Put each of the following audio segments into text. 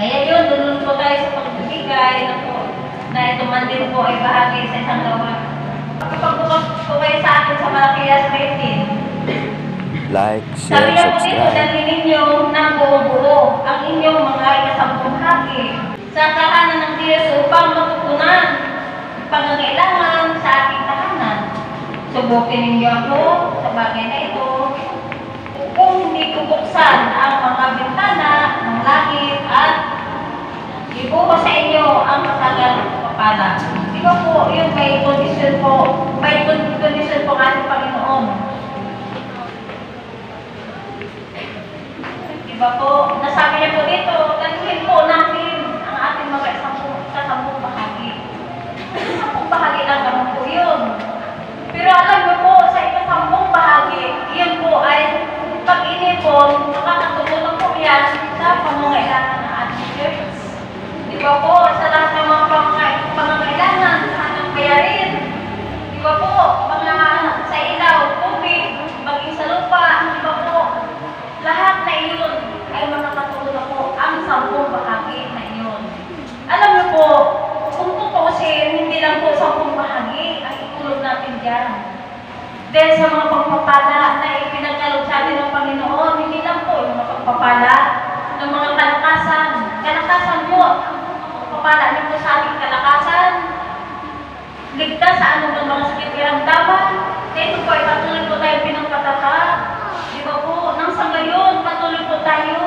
Kaya yun, doon po tayo sa pagbibigay na po, na ito man din po ay bahagi sa isang gawa. Kapag bukas po kayo sa akin sa Malakias 13, Like, sabi share, na po dito, subscribe. dalhin ninyo ng buo-buo ang inyong mga ikasampung haki sa tahanan ng Diyos upang matutunan ang pangangailangan sa aking tahanan. Subukin ninyo ako sa bagay na ito. Kung hindi ko buksan ang mga bintana ibuho sa inyo ang kasagal kapala. Di ba po, yung may kondisyon po, may kondisyon po ng ating Panginoon. Diba po, nasabi niya po dito, ganuhin po natin ang ating mga sampung, sa sampung bahagi. Sampung bahagi lang naman po yun. Pero alam niyo po, sa ikasampung bahagi, yun po ay pag-inipon, makakatulong po yan sa pangangailangan ng ating church. Di ba po, sa lahat ng mga pangangailangan, sa ating bayarin. Di po, mga sa ilaw, tubig, maging sa lupa, di po, lahat na iyon ay makakatulong po ang sampung bahagi na iyon. Alam niyo po, kung tutusin, hindi lang po sampung bahagi ang itulong natin dyan. Dahil sa mga pagpapala na ipinagkalog sa atin ng Panginoon, hindi lang po yung mga pagpapala ng mga kalakasan. Kalakasan po, ang pagpapala niyo po sa ating kalakasan, ligtas sa anong mga sakit karamdaman. Na ito po ay patuloy po tayo pinagpatata. Di ba po, nang sa ngayon, patuloy po tayo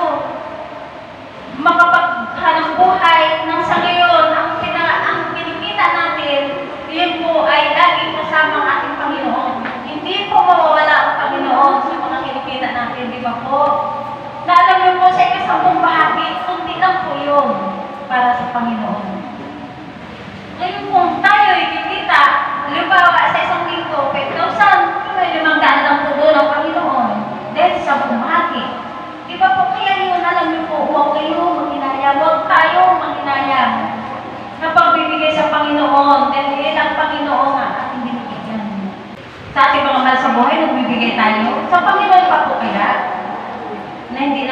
makapaghanap buhay nang sa ngayon, ang, pina, ang kinikita natin, yun po ay laging kasama ang ating Panginoon. Hindi po mawawala ang Panginoon sa mga kinikita natin, di ba po? Na alam niyo po sa ikasampung bahagi, kundi lang po yun para sa Panginoon. Ngayon kung tayo ikikita, halimbawa sa isang linggo, 5,000, kung may limang daan lang po doon ang Panginoon, dahil sa bumahagi. Di ba po kaya yun, alam niyo po, huwag kayo manghinayang, huwag tayo manghinayang na pagbibigay sa Panginoon, dahil yan ang Panginoon ang ating binibigyan. Sa ating mga mahal sa buhay, nagbibigay tayo. Sa Panginoon pa po kaya? na hindi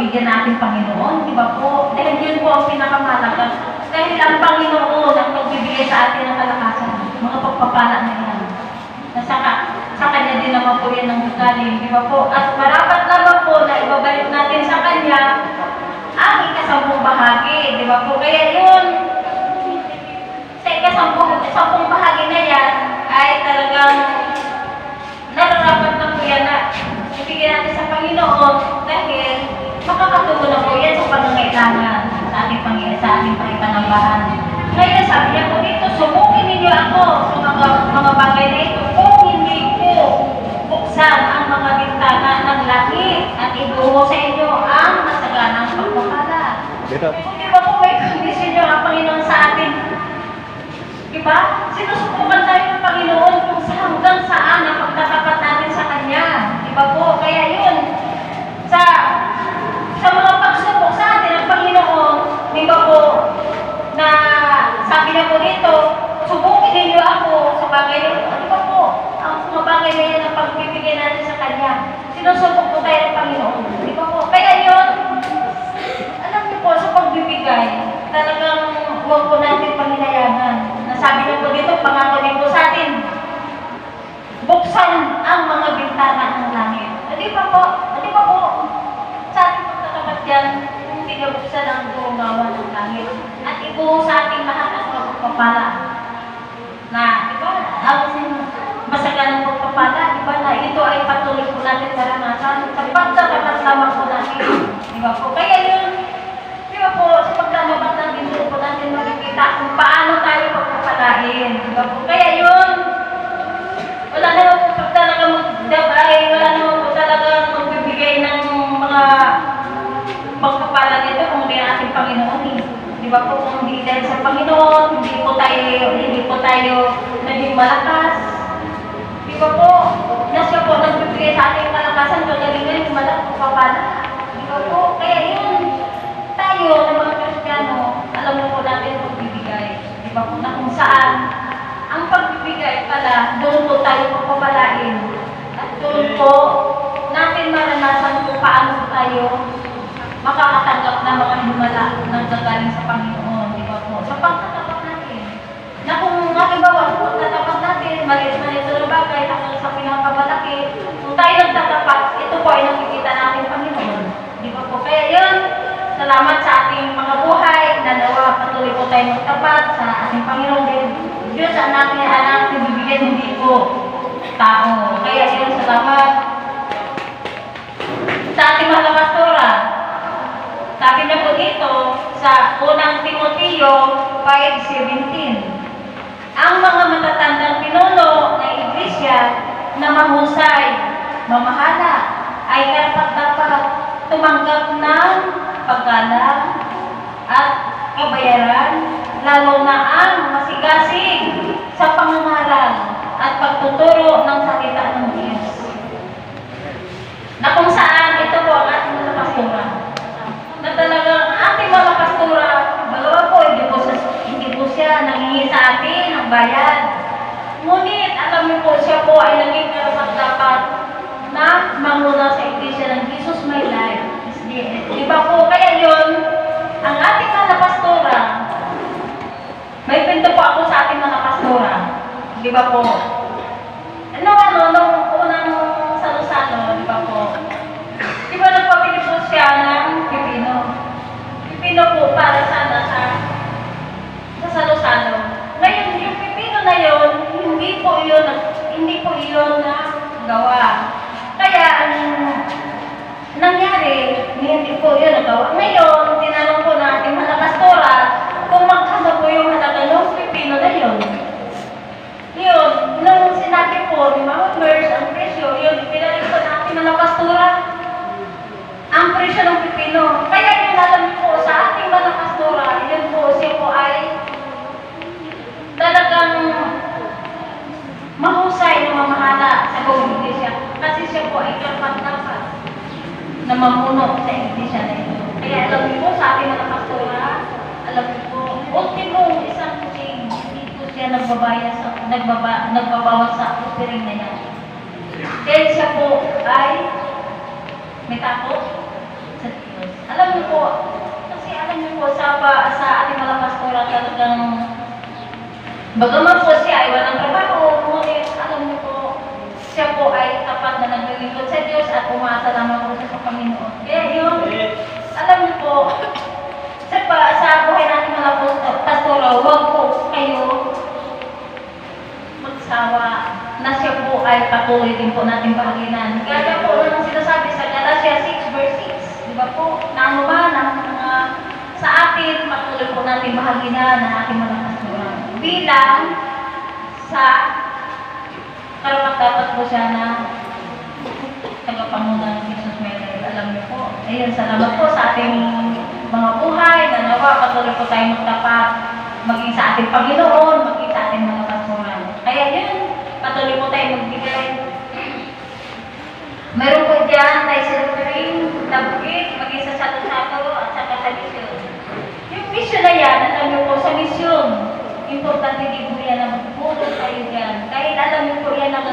natin pagbigyan natin Panginoon, di ba po? Dahil yun po ang pinakamalaga. Dahil ang Panginoon ang magbibigay sa atin ng kalakasan, mga pagpapala na yan. Na saka, sa Kanya din naman po yan ang galing, di ba po? At marapat naman po na ibabalik natin sa Kanya ang ikasampung bahagi, di ba po? Kaya yun, sa ikasampung, sampung bahagi na yan, ay talagang nararapat na po yan na ibigyan natin sa Panginoon dahil makakatulong na po yan sa pangangailangan sa ating Panginoon, sa pakipanambahan. Ngayon sabi niya po dito, subukin ninyo ako sa mga, mga bagay na ito kung hindi ko buksan ang mga bintana ng langit at ibuho sa inyo ang masaganang pagpapala. Dito. Kung di ba po may kondisyon yung ang Panginoon sa atin, Diba? Sinusubukan tayo ng Panginoon kung sa hanggang saan ang pagtatapat natin sa Kanya. Diba po? Kaya yun, sa sa mga pagsubok sa atin ng Panginoon, di ba po, na sabi niya po dito, subukin ninyo ako sa bagay na ito. Di ba po, ang mga bagay na yan ang pagbibigay natin sa Kanya. Sinusubok po tayo ng Panginoon. Di ba po? Kaya yun, alam niyo po, sa pagbibigay, talagang huwag po natin panghinayangan. Nasabi niyo po dito, pangako niyo po sa atin, buksan ang mga bintana ng langit. Ah, Di ba po? Di ba po? Sa ating pagkakapat yan, kung pinabuksan ang dumawa ng langit. At ibuho sa ating lahat ang pagpapala. Na, di ba, ang masaganang pagpapala, di ba, na ito ay patuloy po natin karanasan sa pagkakapat lamang po natin. Di ba po? Kaya yun, Di ba po, sa paglalabas natin, doon po natin makikita kung paano tayo pagpapalain. Di ba po? Kaya yun, wala naman po pag talaga magdabay, wala naman po talaga magbibigay ng mga pagpapala nito kung hindi ating Panginoon. eh. Di ba po, kung hindi dahil sa Panginoon, tayo, hindi po tayo naging malakas. Di ba po, na po nagbibigay sa ating kalakasan, kagalingan yung malakas pagpapala. Di ba po, kaya yun, tayo na mga Kristiyano, alam na po natin pagbibigay. Di ba po na kung saan ang pagbibigay pala, doon po tayo papapalain. At doon po natin maranasan kung paano tayo makakatanggap ng mga himala Salamat sa ating mga buhay na nawa patuloy po tayo magtapat sa ating Panginoong Diyos. Ang ating anak na bibigyan hindi po tao. Kaya yun, salamat sa ating mga pastora. Sabi niya po dito sa unang Timoteo 5.17 ang mga matatandang pinuno ng iglesia na mahusay, mamahala, ay karapat-dapat tumanggap ng paggalang at kabayaran, lalo na ang masigasig sa pangangaral at pagtuturo ng salita ng Diyos. Na kung saan ito po ang ating mga pastora. Na talagang ating mga pastora, dalawa po, hindi po, sa, hindi po siya nangingi sa atin ng bayad. Ngunit, alam niyo po, siya po ay naging karapat-dapat na manguna sa iglesia ng Jesus My Life. Di ba po? Kaya yun, ang ating mga pastora, may pinto po ako sa ating mga pastora. Di ba po? Ano, ano, nung unang salo-salo, di ba po? Di ba nagpapili po siya ng pipino? Pipino po para sana sa sa salo-salo. Ngayon, yung pipino na yun, hindi po yun, hindi po yun na gawa. Kaya, ang nangyari, hindi po yun nagawa. Ngayon, tinanong po natin mga pastora, kung magkano po yung halaga ng pipino na yun. Nung po ni Mama Merce ang presyo, yun, pinalik po natin mga pastora, ang presyo ng pipino. Kaya niyo po sa ating mga pastora, yun po, siya po ay talagang mahusay na mamahala sa buong iglesia. Kasi siya po ay kapat-dapat na mamuno sa iglesia na ito. Kaya alam niyo po sa ating mga pastora, alam niyo po, siya nagbabaya sa, nagbaba, nagbabawas sa offering na yan. Dahil siya po ay may takot sa Diyos. Alam niyo po, kasi alam niyo po sa, pa, sa ating mga pastora talagang Bagaman po siya ay walang trabaho, ngunit alam niyo po, siya po ay tapat na naglilingkod sa Diyos at umasa lamang po sa Panginoon. Kaya yun, alam niyo po, sa, pa, sa buhay natin mga pastor- pastora, huwag po kayo magsawa na siya po ay patuloy din po natin bahaginan. Kaya po nung sinasabi sa Galatia 6 verse 6, di ba po, na ano ba, na mga sa atin, patuloy po natin bahaginan ng ating mga pastora. Bilang sa karapat dapat po siya na tagapanguna ng Jesus Mary. Alam niyo po. Ayun, salamat po sa ating mga buhay na nawa patuloy po tayong magtapat maging sa ating Panginoon, maging sa ating mga. Kaya yun, patuloy po tayong magbigay. Meron po dyan tayo silvering na bukit, maging sa sato-sato at saka sa mission. Yung mission na yan, alam niyo po, sa mission, importante din po yan na magpulot tayo dyan. Kahit alam niyo po yan na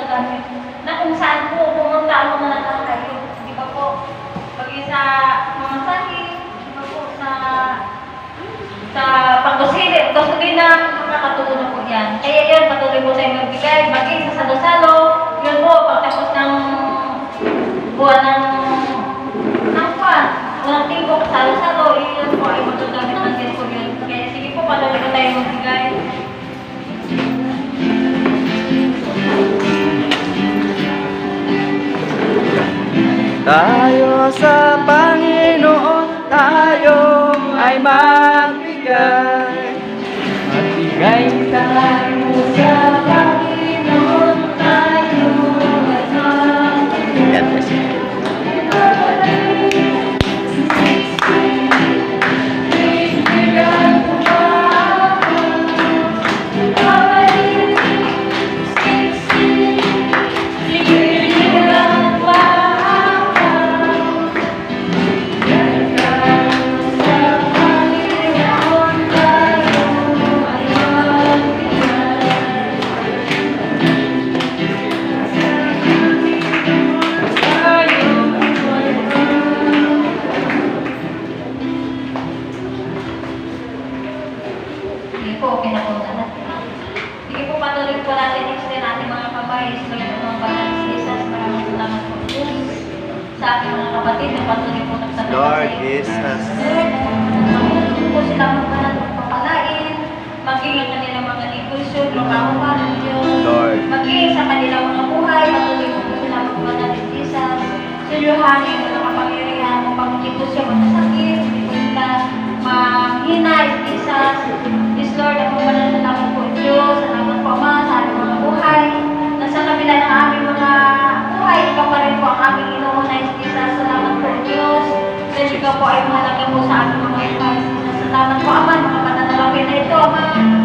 Tayo sa Panginoon, tayo ay magbigay. patuloy po natin i-extend natin mga kamay. So, yung mga balance Jesus, maraming salamat po sa aking mga kapatid na patuloy po nagsasabi. Lord Jesus. Lord, po sila magpanan ng papalain, maging ang kanilang mga negosyo, lumawa ng Diyos, maging sa kanilang mga buhay, patuloy po sila magpanan ng Jesus. So, Yohanin, na nakapangyarihan mo, pag hindi po siya matasakit, hindi po sila mahina, Jesus. Lord, ang pamanan na namin po Diyos, ang mga buhay, ikaw pa rin po ang aming inuunay, Jesus. Salamat po Diyos. Dahil ikaw po ay mahalaga po sa aming mga. Jesus. Salamat po Ama, mga pananalangin na ito, Ama.